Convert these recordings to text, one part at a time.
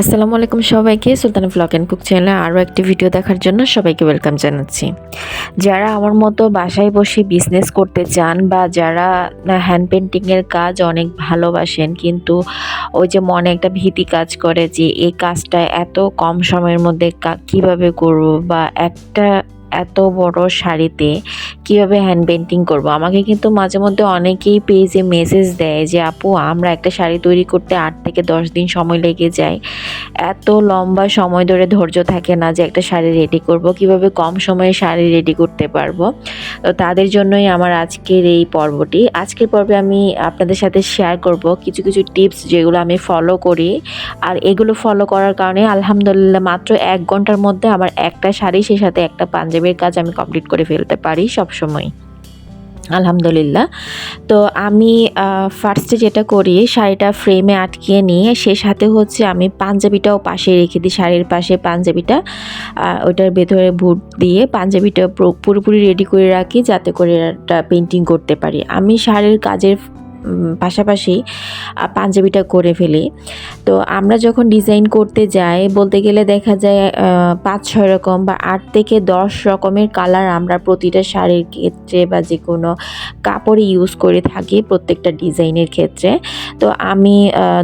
আসসালামু আলাইকুম সবাইকে, সুলতান ব্লগ অ্যান্ড কুক চ্যানেলে আরও একটি ভিডিও দেখার জন্য সবাইকে ওয়েলকাম জানাচ্ছি। যারা আমার মতো বাসায় বসে বিজনেস করতে চান বা যারা হ্যান্ড পেন্টিংয়ের কাজ অনেক ভালোবাসেন, কিন্তু ওই যে মনে একটা ভীতি কাজ করে যে এই কাজটা এত কম সময়ের মধ্যে কীভাবে করব বা একটা এত বড় শাড়িতে কীভাবে হ্যান্ড পেন্টিং করব? আমাকে কিন্তু মাঝে মধ্যে অনেকেই পেজে মেসেজ দেয় যে, আপু, আমরা একটা শাড়ি তৈরি করতে আট থেকে দশ দিন সময় লেগে যায়। এত লম্বা সময় ধরে ধৈর্য থাকে না যে একটা শাড়ি রেডি করব। কীভাবে কম সময়ে শাড়ি রেডি করতে পারব? তো তাদের জন্যই আমার আজকের এই পর্বটি। আজকের পর্বে আমি আপনাদের সাথে শেয়ার করব কিছু কিছু টিপস যেগুলো আমি ফলো করি। আর এগুলো ফলো করার কারণে আলহামদুলিল্লাহ মাত্র এক ঘণ্টার মধ্যে আমার একটা শাড়ি, সেই সাথে একটা পাঞ্জাবির কাজ আমি কমপ্লিট করে ফেলতে পারি সবসময়। আলহামদুলিল্লাহ। তো আমি ফার্স্টে যেটা করি, শাড়িটা ফ্রেমে আটকিয়ে নিয়ে সে সাথে হচ্ছে আমি পাঞ্জাবিটাও পাশে রেখে দিই। শাড়ির পাশে পাঞ্জাবিটা ওটার ভেতরে ভুট দিয়ে পাঞ্জাবিটা পুরোপুরি রেডি করে রাখি, যাতে করে একটা পেন্টিং করতে পারি। আমি শাড়ির কাজের পাশাপাশি পাঞ্জাবিটা করে ফেলি। তো আমরা যখন ডিজাইন করতে যাই, বলতে গেলে দেখা যায় পাঁচ ছয় রকম বা আট থেকে দশ রকমের কালার আমরা প্রতিটা শাড়ির ক্ষেত্রে বা যে কোনো কাপড়ে ইউজ করে থাকি প্রত্যেকটা ডিজাইনের ক্ষেত্রে। তো আমি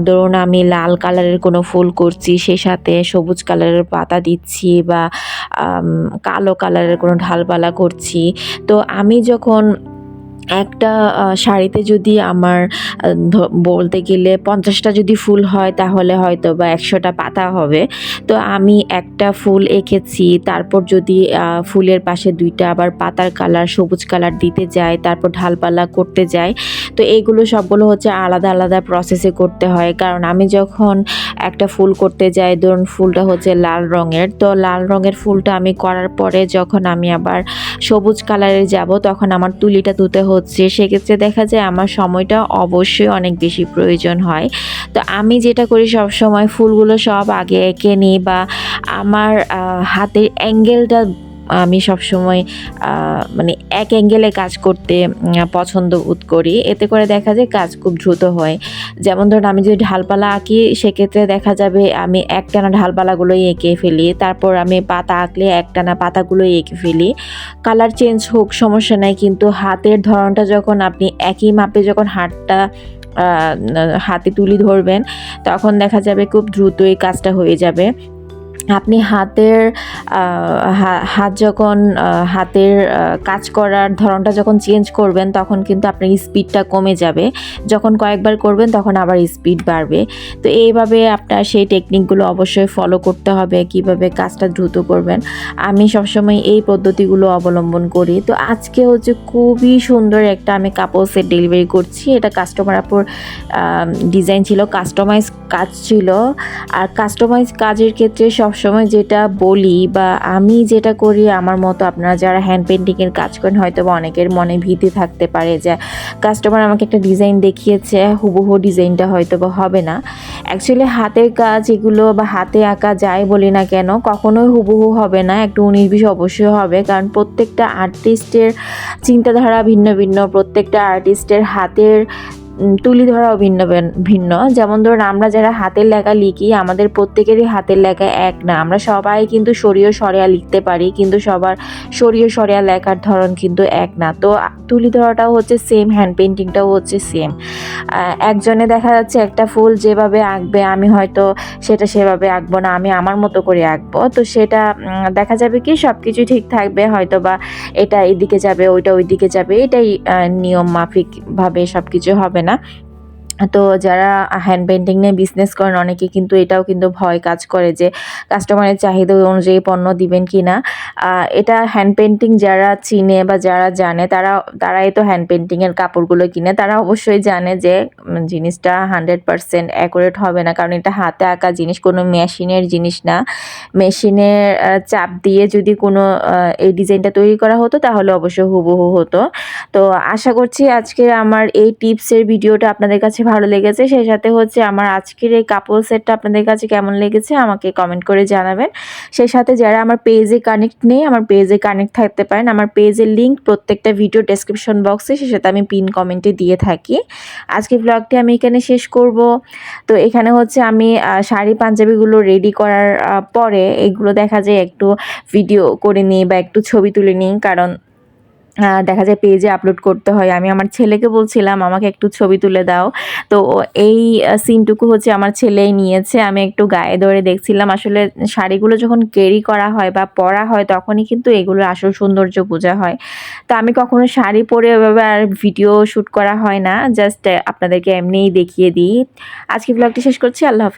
ধরুন আমি লাল কালারের কোনো ফুল করছি, সে সাথে সবুজ কালারের পাতা দিচ্ছি বা কালো কালারের কোনো ঢালপালা করছি। তো আমি যখন একটা শাড়িতে যদি আমার বলতে গেলে পঞ্চাশটা যদি ফুল হয় তাহলে হয়তো বা একশোটা পাতা হবে। তো আমি একটা ফুল এঁকেছি, তারপর যদি ফুলের পাশে দুইটা আবার পাতার কালার, সবুজ কালার দিতে যাই তারপর ঢালপালা করতে যাই তো এইগুলো সবগুলো হচ্ছে আলাদা আলাদা প্রসেসে করতে হয়। কারণ আমি যখন একটা ফুল করতে যাই, ধরুন ফুলটা হচ্ছে লাল রঙের, তো লাল রঙের ফুলটা আমি করার পরে যখন আমি আবার সবুজ কালারে যাব, তখন আমার তুলিটা তুতে হচ্ছে সেক্ষেত্রে দেখা যায় আমার সময়টা অবশ্যই অনেক বেশি প্রয়োজন হয়। তো আমি যেটা করি সব সময় ফুলগুলো সব আগে এঁকে নিই বা আমার হাতের অ্যাঙ্গেলটা আমি সবসময় মানে এক অ্যাঙ্গেলে কাজ করতে পছন্দ বোধ করি। এতে করে দেখা যায় কাজ খুব দ্রুত হয়। যেমন ধরুন, আমি যদি ঢালপালা আঁকি, সেক্ষেত্রে দেখা যাবে আমি একটানা ঢালপালাগুলোই এঁকে ফেলি। তারপর আমি পাতা আঁকলে একটানা পাতাগুলোই এঁকে ফেলি। কালার চেঞ্জ হোক, সমস্যা নাই। কিন্তু হাতের ধরনটা যখন আপনি একই মাপে যখন হাতটা হাতে তুলি ধরবেন, তখন দেখা যাবে খুব দ্রুতই কাজটা হয়ে যাবে। আপনি হাতের হাত যখন হাতের কাজ করার ধরনটা যখন চেঞ্জ করবেন, তখন কিন্তু আপনার স্পিডটা কমে যাবে। যখন কয়েকবার করবেন, তখন আবার স্পিড বাড়বে। তো এইভাবে আপনার সেই টেকনিকগুলো অবশ্যই ফলো করতে হবে, কীভাবে কাজটা দ্রুত করবেন। আমি সবসময় এই পদ্ধতিগুলো অবলম্বন করি। তো আজকে হচ্ছে খুবই সুন্দর একটা আমি কাপড় সেট ডেলিভারি করছি। এটা কাস্টমার আপুর ডিজাইন ছিল কাস্টমাইজ কাজ ছিল। আর কাস্টমাইজ কাজের ক্ষেত্রে সবসময় যেটা বলি বা আমি যেটা করি, আমার মতো আপনারা যারা হ্যান্ড পেন্টিংয়ের কাজ করেন হয়তো বা অনেকের মনে ভীতি থাকতে পারে যে কাস্টমার আমাকে একটা ডিজাইন দেখিয়েছে, হুবহু ডিজাইনটা হয়তো বা হবে না। অ্যাকচুয়ালি হাতের কাজ এগুলো বা হাতে আঁকা যায় বলি না কেন, কখনোই হুবহু হবে না, একটু উনিশ বিশ অবশ্যই হবে, কারণ প্রত্যেকটা আর্টিস্টের চিন্তাধারা ভিন্ন ভিন্ন, প্রত্যেকটা আর্টিস্টের হাতের তুলি ধরাও ভিন্ন ভিন- ভিন্ন। যেমন ধরুন, আমরা যারা হাতের লেখা লিখি, আমাদের প্রত্যেকেরই হাতের লেখা এক না। আমরা সবাই কিন্তু সরিয়ে সরিয়া লিখতে পারি, কিন্তু সবার সরিয়ে সরিয়া লেখার ধরন কিন্তু এক না। তো, তুলি ধরাটাও হচ্ছে সেম হ্যান্ড পেন্টিংটাও হচ্ছে সেম একজনে দেখা যাচ্ছে একটা ফুল যেভাবে আঁকবে, আমি হয়তো সেটা সেভাবে আঁকবো না, আমি আমার মতো করে আঁকবো। তো সেটা দেখা যাবে কি সব কিছুই ঠিক থাকবে হয়তো বা এটা এদিকে যাবে, ওইটা ওইদিকে যাবে, এটাই নিয়ম মাফিকভাবে সব কিছু হবে না। তো যারা হ্যান্ড পেন্টিং নিয়ে বিজনেস করেন, অনেকে কিন্তু এটাও কিন্তু ভয় কাজ করে যে কাস্টমারের চাহিদা অনুযায়ী পণ্য দিবেন কি না এটা হ্যান্ড পেন্টিং যারা চিনে বা যারা জানে, তারা, তারাই তো হ্যান্ড পেন্টিংয়ের কাপড়গুলো কিনে। তারা অবশ্যই জানে যে জিনিসটা হান্ড্রেড পারসেন্ট অ্যাকুরেট হবে না। কারণ এটা হাতে আঁকা জিনিস, কোনো মেশিনের জিনিস না। মেশিনের চাপ দিয়ে যদি কোনো এই ডিজাইনটা তৈরি করা হতো, তাহলে অবশ্যই হুবহু হতো। তো আশা করছি আজকে আমার এই টিপসের ভিডিওটা আপনাদের কাছে ভালো লেগেছে। সেই সাথে হচ্ছে আমার আজকের এই কাপল সেটটা আপনাদের কাছে কেমন লেগেছে আমাকে কমেন্ট করে জানাবেন। সেই সাথে যারা আমার পেজে কানেক্ট নেই, আমার পেজে কানেক্ট থাকতে পারেন। আমার পেজের লিঙ্ক প্রত্যেকটা ভিডিও ডেসক্রিপশন বক্সে সে সাথে আমি পিন কমেন্টে দিয়ে থাকি। আজকে ব্লগটি আমি এখানে শেষ করব। তো এখানে হচ্ছে আমি শাড়ি, পাঞ্জাবিগুলো রেডি করার পরে এগুলো দেখা যায় একটু ভিডিও করে নিই বা একটু ছবি তুলে নিই। কারণ দেখা যায় পেজে আপলোড করতে হয়। আমি আমার ছেলেকে বলছিলাম, আমাকে একটু ছবি তুলে দাও। তো এই সিনটুকু হচ্ছে আমার ছেলেই নিয়েছে। আমি একটু গায়ে ধরে দেখছিলাম। আসলে শাড়িগুলো যখন ক্যারি করা হয় বা পরা হয়, তখনই কিন্তু এগুলোর আসল সৌন্দর্য বোঝা হয়। তো আমি কখনো শাড়ি পরে এভাবে আর ভিডিও শ্যুট করা হয় না। জাস্ট আপনাদেরকে এমনিই দেখিয়ে দিই। আজকে ব্লগটি শেষ করছি। আল্লাহ হাফেজ।